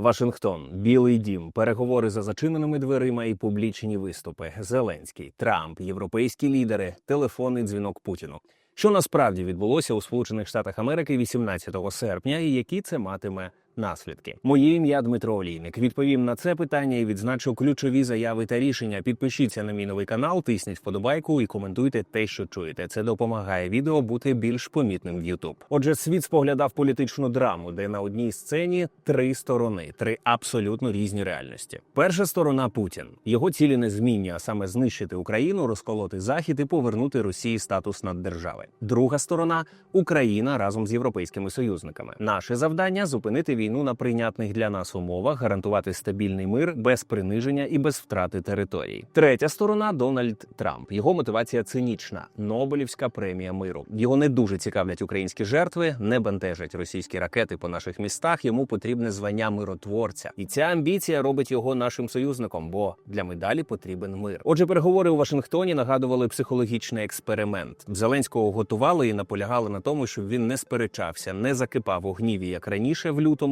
Вашингтон, Білий Дім, переговори за зачиненими дверима і публічні виступи. Зеленський, Трамп, європейські лідери, телефонний дзвінок Путіну. Що насправді відбулося у Сполучених Штатах Америки 18 серпня, і які це матиме наслідки? Моє ім'я Дмитро Олійник. Відповім на це питання і відзначу ключові заяви та рішення. Підпишіться на мій новий канал, тисніть вподобайку і коментуйте те, що чуєте. Це допомагає відео бути більш помітним в YouTube. Отже, світ споглядав політичну драму, де на одній сцені три сторони, три абсолютно різні реальності. Перша сторона Путін. Його цілі незмінні, а саме знищити Україну, розколоти захід і повернути Росії статус наддержави. Друга сторона Україна разом з європейськими союзниками. Наше завдання зупинити війну на прийнятних для нас умовах, гарантувати стабільний мир без приниження і без втрати територій. Третя сторона Дональд Трамп. Його мотивація цинічна: Нобелівська премія миру. Його не дуже цікавлять українські жертви, не бентежать російські ракети по наших містах. Йому потрібне звання миротворця, і ця амбіція робить його нашим союзником, бо для медалі потрібен мир. Отже, переговори у Вашингтоні нагадували психологічний експеримент. Зеленського готували і наполягали на тому, щоб він не сперечався, не закипав у гніві, як раніше в лютому,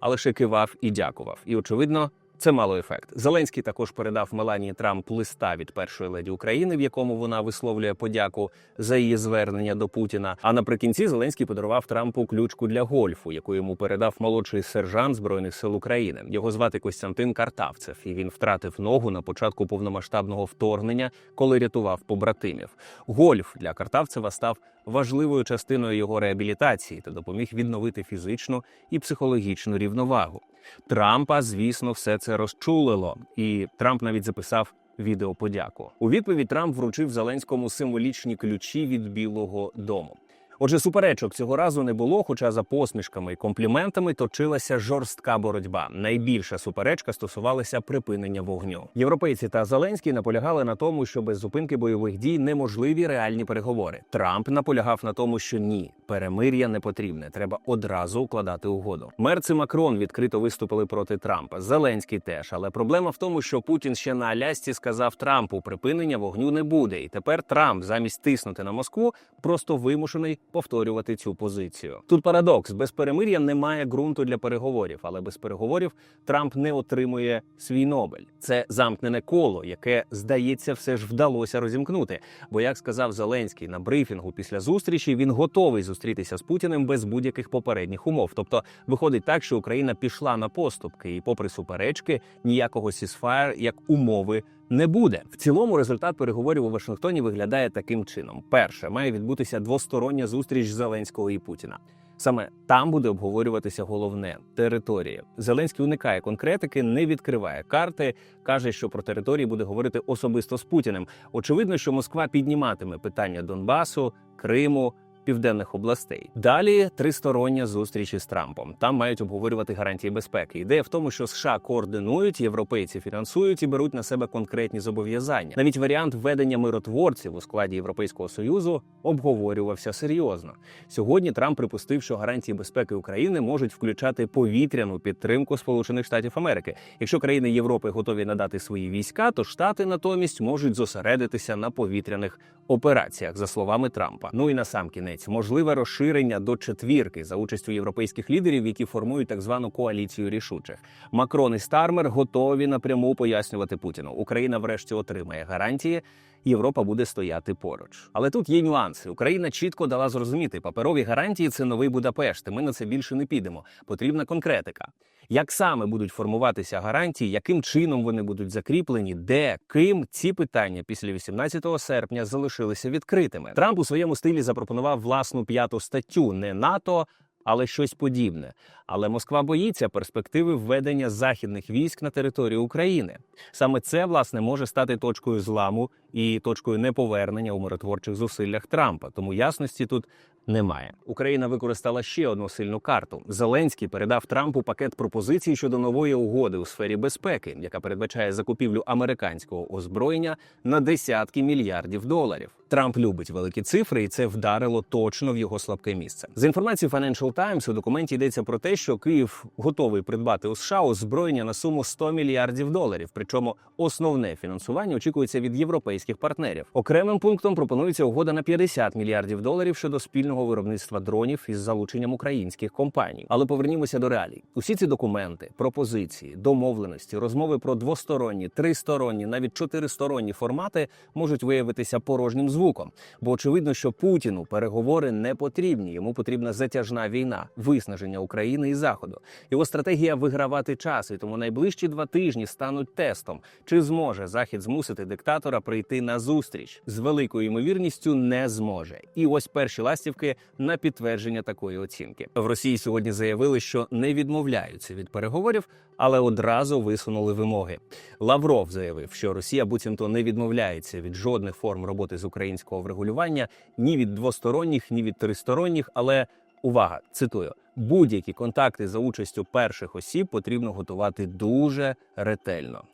а лише кивав і дякував. І очевидно. Це мало ефект. Зеленський також передав Меланії Трамп листа від першої леді України, в якому вона висловлює подяку за її звернення до Путіна. А наприкінці Зеленський подарував Трампу ключку для гольфу, яку йому передав молодший сержант збройних сил України. Його звати Костянтин Картавцев, і він втратив ногу на початку повномасштабного вторгнення, коли рятував побратимів. Гольф для Картавцева став важливою частиною його реабілітації та допоміг відновити фізичну і психологічну рівновагу. Трампа, звісно, все це розчулило, і Трамп навіть записав відео подяку. У відповідь Трамп вручив Зеленському символічні ключі від Білого Дому. Отже, суперечок цього разу не було, хоча за посмішками і компліментами точилася жорстка боротьба. Найбільша суперечка стосувалася припинення вогню. Європейці та Зеленський наполягали на тому, що без зупинки бойових дій неможливі реальні переговори. Трамп наполягав на тому, що ні, перемир'я не потрібне. Треба одразу укладати угоду. Мерц і Макрон відкрито виступили проти Трампа. Зеленський теж. Але проблема в тому, що Путін ще на Алясці сказав Трампу, припинення вогню не буде. І тепер Трамп, замість тиснути на Москву, просто вимушений повторювати цю позицію. Тут парадокс: без перемир'я немає ґрунту для переговорів, але без переговорів Трамп не отримує свій Нобель. Це замкнене коло, яке здається, все ж вдалося розімкнути. Бо, як сказав Зеленський на брифінгу після зустрічі, він готовий зустрітися з Путіним без будь-яких попередніх умов. Тобто, виходить так, що Україна пішла на поступки, і, попри суперечки, ніякого сісфаєр як умови не буде. В цілому результат переговорів у Вашингтоні виглядає таким чином: перше має відбутися двостороння зустріч Зеленського і Путіна. Саме там буде обговорюватися головне територія. Зеленський уникає конкретики, не відкриває карти. каже, що про території буде говорити особисто з Путіним. Очевидно, що Москва підніматиме питання Донбасу, Криму. Південних областей далі тристороння зустріч із Трампом. Там мають обговорювати гарантії безпеки. Ідея в тому, що США координують, європейці фінансують і беруть на себе конкретні зобов'язання. Навіть варіант введення миротворців у складі Європейського союзу обговорювався серйозно. Сьогодні Трамп припустив, що гарантії безпеки України можуть включати повітряну підтримку Сполучених Штатів Америки. Якщо країни Європи готові надати свої війська, то штати натомість можуть зосередитися на повітряних операціях, за словами Трампа. Ну і на сам кінець можливе розширення до четвірки за участю європейських лідерів, які формують так звану коаліцію рішучих. Макрон і Стармер готові напряму пояснювати Путіну. Україна, врешті, отримає гарантії. Європа буде стояти поруч. Але тут є нюанси. Україна чітко дала зрозуміти, паперові гарантії це новий Будапешт. Ми на це більше не підемо. Потрібна конкретика. Як саме будуть формуватися гарантії, яким чином вони будуть закріплені, де ким ці питання після 18 серпня залишилися відкритими? Трамп у своєму стилі запропонував власну п'яту статтю не НАТО. Але щось подібне. Але Москва боїться перспективи введення західних військ на територію України. Саме це власне може стати точкою зламу і точкою неповернення у миротворчих зусиллях Трампа. Тому ясності тут немає. Україна використала ще одну сильну карту. Зеленський передав Трампу пакет пропозицій щодо нової угоди у сфері безпеки, яка передбачає закупівлю американського озброєння на десятки мільярдів доларів. Трамп любить великі цифри, і це вдарило точно в його слабке місце. З інформації Financial Times у документі йдеться про те, що Київ готовий придбати у США озброєння на суму 100 мільярдів доларів. Причому основне фінансування очікується від європейських українських партнерів. Окремим пунктом пропонується угода на 50 мільярдів доларів щодо спільного виробництва дронів із залученням українських компаній. Але повернімося до реалій. Усі ці документи, пропозиції, домовленості, розмови про двосторонні, тристоронні, навіть чотиристоронні формати можуть виявитися порожнім звуком, бо очевидно, що Путіну переговори не потрібні. Йому потрібна затяжна війна, виснаження України і Заходу. Його стратегія вигравати час, і тому найближчі два тижні стануть тестом, чи зможе Захід змусити диктатора прийти на зустріч з великою ймовірністю не зможе. І ось перші ластівки на підтвердження такої оцінки. В Росії сьогодні заявили, що не відмовляються від переговорів, але одразу висунули вимоги. Лавров заявив, що Росія буцімто не відмовляється від жодних форм роботи з українського врегулювання ні від двосторонніх, ні від тристоронніх. Але увага, цитую: будь-які контакти за участю перших осіб потрібно готувати дуже ретельно.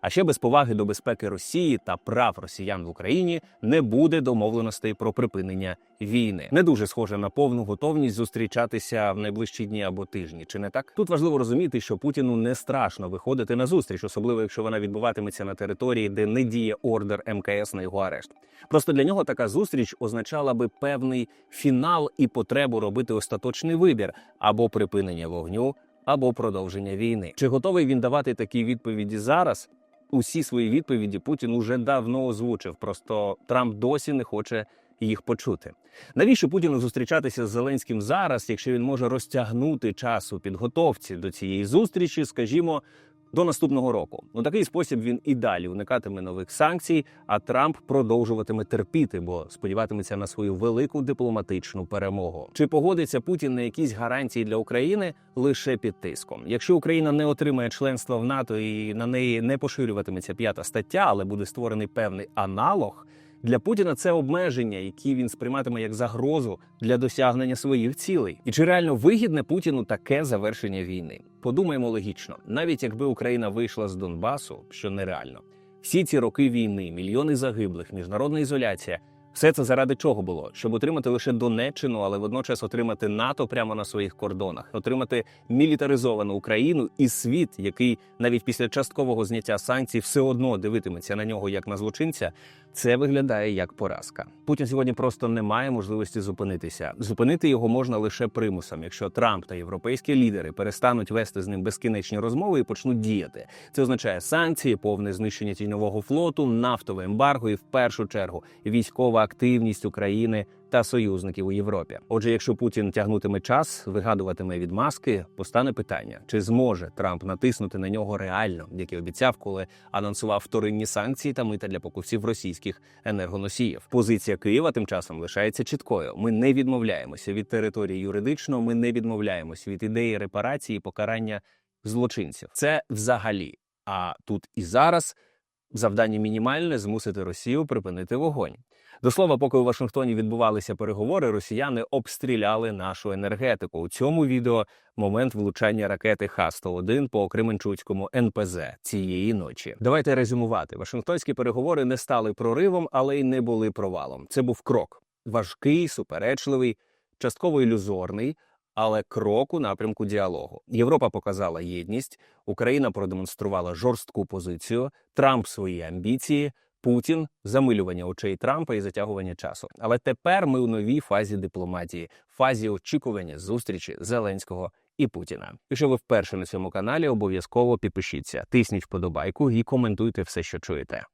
А ще без поваги до безпеки Росії та прав росіян в Україні не буде домовленостей про припинення війни. Не дуже схоже на повну готовність зустрічатися в найближчі дні або тижні. Чи не так? Тут важливо розуміти, що Путіну не страшно виходити на зустріч, особливо якщо вона відбуватиметься на території, де не діє ордер МКС на його арешт. Просто для нього така зустріч означала би певний фінал і потребу робити остаточний вибір або припинення вогню або продовження війни. Чи готовий він давати такі відповіді зараз? Усі свої відповіді Путін уже давно озвучив. Просто Трамп досі не хоче їх почути. Навіщо Путіну зустрічатися з Зеленським зараз, якщо він може розтягнути час у підготовці до цієї зустрічі, скажімо, до наступного року? У такий спосіб він і далі уникатиме нових санкцій, а Трамп продовжуватиме терпіти, бо сподіватиметься на свою велику дипломатичну перемогу. Чи погодиться Путін на якісь гарантії для України лише під тиском? Якщо Україна не отримає членства в НАТО і на неї не поширюватиметься п'ята стаття, але буде створений певний аналог. Для Путіна це обмеження, які він сприйматиме як загрозу для досягнення своїх цілей. І чи реально вигідне Путіну таке завершення війни? Подумаємо логічно, навіть якби Україна вийшла з Донбасу, що нереально, всі ці роки війни, мільйони загиблих, міжнародна ізоляція. Все це заради чого було? Щоб отримати лише Донеччину, але водночас отримати НАТО прямо на своїх кордонах, отримати мілітаризовану Україну і світ, який навіть після часткового зняття санкцій все одно дивитиметься на нього як на злочинця. Це виглядає як поразка. Путін сьогодні просто не має можливості зупинитися. Зупинити його можна лише примусом, якщо Трамп та європейські лідери перестануть вести з ним безкінечні розмови і почнуть діяти. Це означає санкції, повне знищення тіньового флоту, нафтове ембарго і в першу чергу військова активність України та союзників у Європі. Отже, якщо Путін тягнутиме час, вигадуватиме відмазки, постане питання: чи зможе Трамп натиснути на нього реально, як і обіцяв, коли анонсував вторинні санкції та мита для покупців російських енергоносіїв? Позиція Києва тим часом лишається чіткою. Ми не відмовляємося від території юридично. Ми не відмовляємося від ідеї репарації і покарання злочинців. Це взагалі. А тут і зараз завдання мінімальне змусити Росію припинити вогонь. До слова, поки у Вашингтоні відбувалися переговори, росіяни обстріляли нашу енергетику. У цьому відео момент влучання ракети Х-101 по Кременчуцькому НПЗ цієї ночі. Давайте резюмувати. Вашингтонські переговори не стали проривом, але й не були провалом. Це був крок важкий, суперечливий, частково ілюзорний. Але крок у напрямку діалогу Європа показала єдність, Україна продемонструвала жорстку позицію, Трамп свої амбіції. Путін замилювання очей Трампа і затягування часу. Але тепер ми у новій фазі дипломатії, фазі очікування зустрічі Зеленського і Путіна. Якщо ви вперше на цьому каналі, обов'язково підпишіться, тисніть вподобайку і коментуйте все, що чуєте.